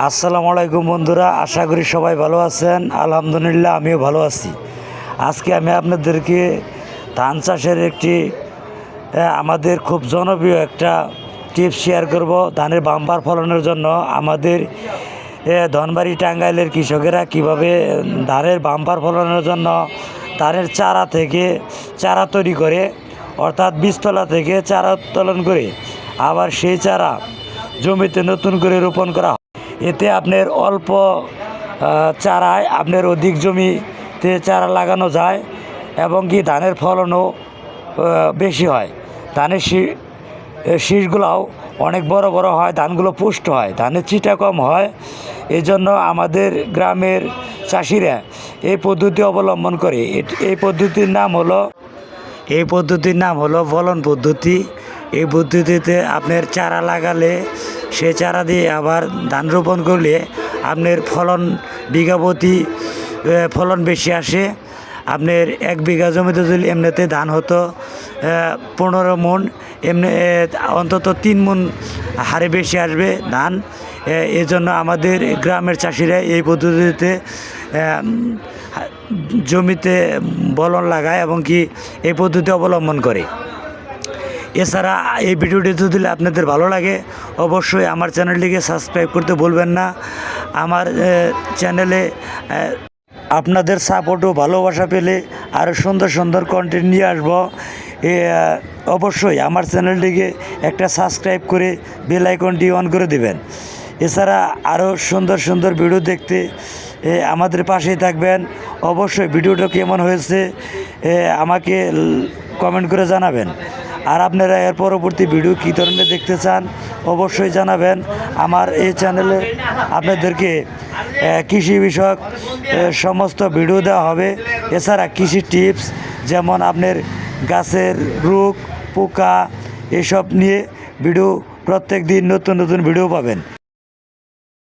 আসসালামু আলাইকুম বন্ধুরা, আশা করি সবাই ভালো আছেন। আলহামদুলিল্লাহ, আমিও ভালো আছি। আজকে আমি আপনাদেরকে ধান চাষের একটি আমাদের খুব জনপ্রিয় একটা টিপস শেয়ার করব ধানের বাম্পার ফলনের জন্য। আমাদের ধনবাড়ি টাঙ্গাইলের কৃষকেরা কীভাবে ধানের বাম্পার ফলনের জন্য ধানের চারা থেকে চারা তৈরি করে, অর্থাৎ বীজতলা থেকে চারা উত্তোলন করে, আবার সেই চারা জমিতে নতুন করে রোপণ করা এতে আপনার অল্প চারায় আপনার অধিক জমিতে চারা লাগানো যায় এবং কি ধানের ফলনও বেশি হয়। ধানের শীষগুলাও অনেক বড় বড় হয়, ধানগুলো পুষ্ট হয়, ধানের চিটা কম হয়। এই জন্য আমাদের গ্রামের চাষিরা এই পদ্ধতি অবলম্বন করে। এই পদ্ধতির নাম হলো এই পদ্ধতির নাম হলো ফলন পদ্ধতি। এই পদ্ধতিতে আপনার চারা লাগালে সে চারা দিয়ে আবার ধান রোপণ করলে আপনার ফলন বিঘা প্রতি ফলন বেশি আসে। আপনার এক বিঘা জমিতে যদি এমনিতে ধান হতো পনেরো মন, এমনি অন্তত তিন মন হারে বেশি আসবে ধান। এজন্য আমাদের গ্রামের চাষিরা এই পদ্ধতিতে জমিতে বলন লাগায় এবং কি এই পদ্ধতি অবলম্বন করে। এছাড়া এই ভিডিওটি যদি আপনাদের ভালো লাগে, অবশ্যই আমার চ্যানেলটিকে সাবস্ক্রাইব করতে ভুলবেন না। আমার চ্যানেলে আপনাদের সাপোর্ট ও ভালোবাসা পেলে আরও সুন্দর সুন্দর কন্টেন্ট নিয়ে আসব। অবশ্যই আমার চ্যানেলটিকে একটা সাবস্ক্রাইব করে বেল আইকনটি অন করে দেবেন। এছাড়া আরও সুন্দর সুন্দর ভিডিও দেখতে আমাদের পাশেই থাকবেন। অবশ্যই ভিডিওটা কেমন হয়েছে আমাকে কমেন্ট করে জানাবেন। আর আপনারা এর পরবর্তী ভিডিও কী ধরনের দেখতে চান, অবশ্যই জানাবেন। আমার এই চ্যানেলে আপনাদেরকে কৃষি বিষয়ক সমস্ত ভিডিও দেওয়া হবে। এছাড়া কৃষি টিপস যেমন আপনার গাছের রোগ, পোকা, এসব নিয়ে ভিডিও প্রত্যেক দিন নতুন নতুন ভিডিও পাবেন।